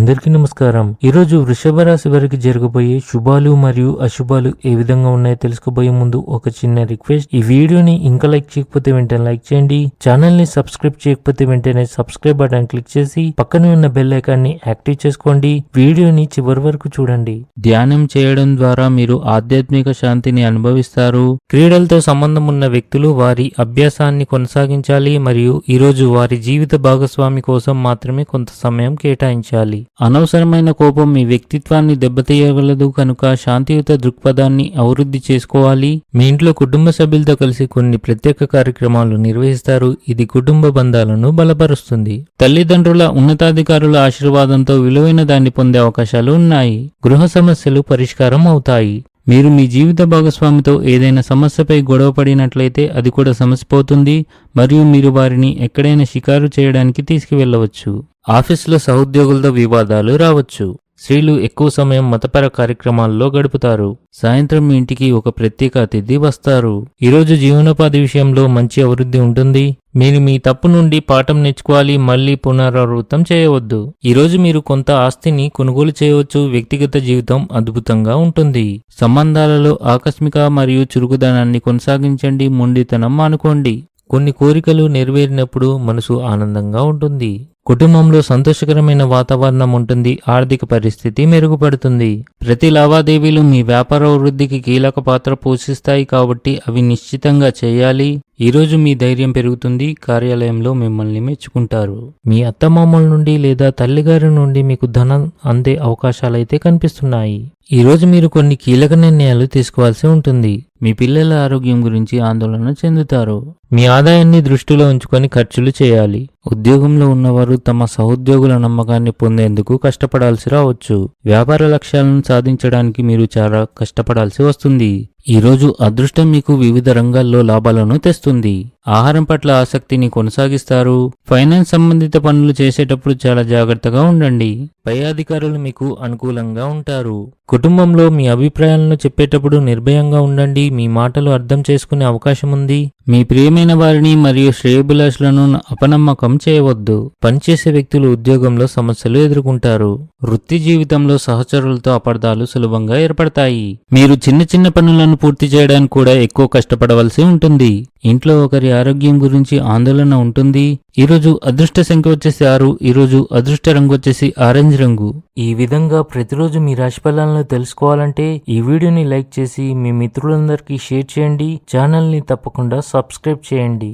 అందరికీ నమస్కారం. ఈరోజు వృషభ రాశి వారికి జరగబోయే శుభాలు మరియు అశుభాలు ఏ విధంగా ఉన్నాయో తెలుసుకోబోయే ముందు ఒక చిన్న రిక్వెస్ట్. ఈ వీడియోని ఇంకా లైక్ చేయకపోతే వెంటనే లైక్ చేయండి. ఛానల్ని సబ్స్క్రైబ్ చేయకపోతే వెంటనే సబ్స్క్రైబ్ బటన్ క్లిక్ చేసి పక్కనే ఉన్న బెల్ ఐకాన్ని యాక్టివ్ చేసుకోండి. వీడియోని చివరి వరకు చూడండి. ధ్యానం చేయడం ద్వారా మీరు ఆధ్యాత్మిక శాంతిని అనుభవిస్తారు. క్రీడలతో సంబంధం ఉన్న వ్యక్తులు వారి అభ్యాసాన్ని కొనసాగించాలి మరియు ఈరోజు వారి జీవిత భాగస్వామి కోసం మాత్రమే కొంత సమయం కేటాయించాలి. అనవసరమైన కోపం మీ వ్యక్తిత్వాన్ని దెబ్బతీయగలదు కనుక శాంతియుత దృక్పథాన్ని అభివృద్ధి చేసుకోవాలి. మీ ఇంట్లో కుటుంబ సభ్యులతో కలిసి కొన్ని ప్రత్యేక కార్యక్రమాలు నిర్వహిస్తారు. ఇది కుటుంబ బంధాలను బలపరుస్తుంది. తల్లిదండ్రుల ఉన్నతాధికారుల ఆశీర్వాదంతో విలువైన దాన్ని పొందే అవకాశాలు ఉన్నాయి. గృహ సమస్యలు పరిష్కారం అవుతాయి. మీరు మీ జీవిత భాగస్వామితో ఏదైనా సమస్యపై గొడవ పడినట్లయితే అది కూడా సమసిపోతుంది మరియు మీరు వారిని ఎక్కడైనా షికారు చేయడానికి తీసుకువెళ్ళవచ్చు. ఆఫీసులో సహోద్యోగులతో వివాదాలు రావచ్చు. స్త్రీలు ఎక్కువ సమయం మతపర కార్యక్రమాల్లో గడుపుతారు. సాయంత్రం మీ ఇంటికి ఒక ప్రత్యేక అతిథి వస్తారు. ఈరోజు జీవనోపాధి విషయంలో మంచి అభివృద్ధి ఉంటుంది. మీరు మీ తప్పు నుండి పాఠం నేర్చుకోవాలి మళ్ళీ పునరావృతం చేయవద్దు. ఈరోజు మీరు కొంత ఆస్తిని కొనుగోలు చేయవచ్చు. వ్యక్తిగత జీవితం అద్భుతంగా ఉంటుంది. సంబంధాలలో ఆకస్మిక మరియు చురుకుదనాన్ని కొనసాగించండి. మొండితనం మానుకోండి. కొన్ని కోరికలు నెరవేరినప్పుడు మనసు ఆనందంగా ఉంటుంది. కుటుంబంలో సంతోషకరమైన వాతావరణం ఉంటుంది ఆర్థిక పరిస్థితి మెరుగుపడుతుంది. ప్రతి లావాదేవీలు మీ వ్యాపార వృద్ధికి కీలక పాత్ర పోషిస్తాయి కాబట్టి అవి నిశ్చితంగా చేయాలి. ఈరోజు మీ ధైర్యం పెరుగుతుంది కార్యాలయంలో మిమ్మల్ని మెచ్చుకుంటారు. మీ అత్తమామల నుండి లేదా తల్లిగారి నుండి మీకు ధనం అందే అవకాశాలైతే కనిపిస్తున్నాయి. ఈరోజు మీరు కొన్ని కీలక నిర్ణయాలు తీసుకోవాల్సి ఉంటుంది. మీ పిల్లల ఆరోగ్యం గురించి ఆందోళన చెందుతారు. మీ ఆదాయాన్ని దృష్టిలో ఉంచుకొని ఖర్చులు చేయాలి. ఉద్యోగంలో ఉన్నవారు తమ సహోద్యోగుల నమ్మకాన్ని పొందేందుకు కష్టపడాల్సి రావచ్చు. వ్యాపార లక్ష్యాలను సాధించడానికి మీరు చాలా కష్టపడాల్సి వస్తుంది. ఈరోజు అదృష్టం మీకు వివిధ రంగాల్లో లాభాలను తెస్తుంది. ఆహారం పట్ల ఆసక్తిని కొనసాగిస్తారు. ఫైనాన్స్ సంబంధిత పనులు చేసేటప్పుడు చాలా జాగ్రత్తగా ఉండండి. పై అధికారులు మీకు అనుకూలంగా ఉంటారు. కుటుంబంలో మీ అభిప్రాయాలను చెప్పేటప్పుడు నిర్భయంగా ఉండండి. మీ మాటలు అర్థం చేసుకునే అవకాశం ఉంది. మీ ప్రియమైన వారిని మరియు శ్రేయభిలాషులను అపనమ్మకం చేయవద్దు. పనిచేసే వ్యక్తులు ఉద్యోగంలో సమస్యలు ఎదుర్కొంటారు. వృత్తి జీవితంలో సహచరులతో అపార్థాలు సులభంగా ఏర్పడతాయి. మీరు చిన్న చిన్న పనులను పూర్తి చేయడానికి కూడా ఎక్కువ కష్టపడవలసి ఉంటుంది. ఇంట్లో ఒకరి ఆరోగ్యం గురించి ఆందోళన ఉంటుంది. ఈరోజు అదృష్ట సంఖ్య వచ్చేసి ఆరు ఈరోజు అదృష్ట రంగు వచ్చేసి ఆరెంజ్ రంగు. ఈ విధంగా ప్రతిరోజు మీ రాశి ఫలాలను తెలుసుకోవాలంటే ఈ వీడియోని లైక్ చేసి మీ మిత్రులందరికీ షేర్ చేయండి. ఛానల్ని తప్పకుండా సబ్స్క్రైబ్ చేయండి.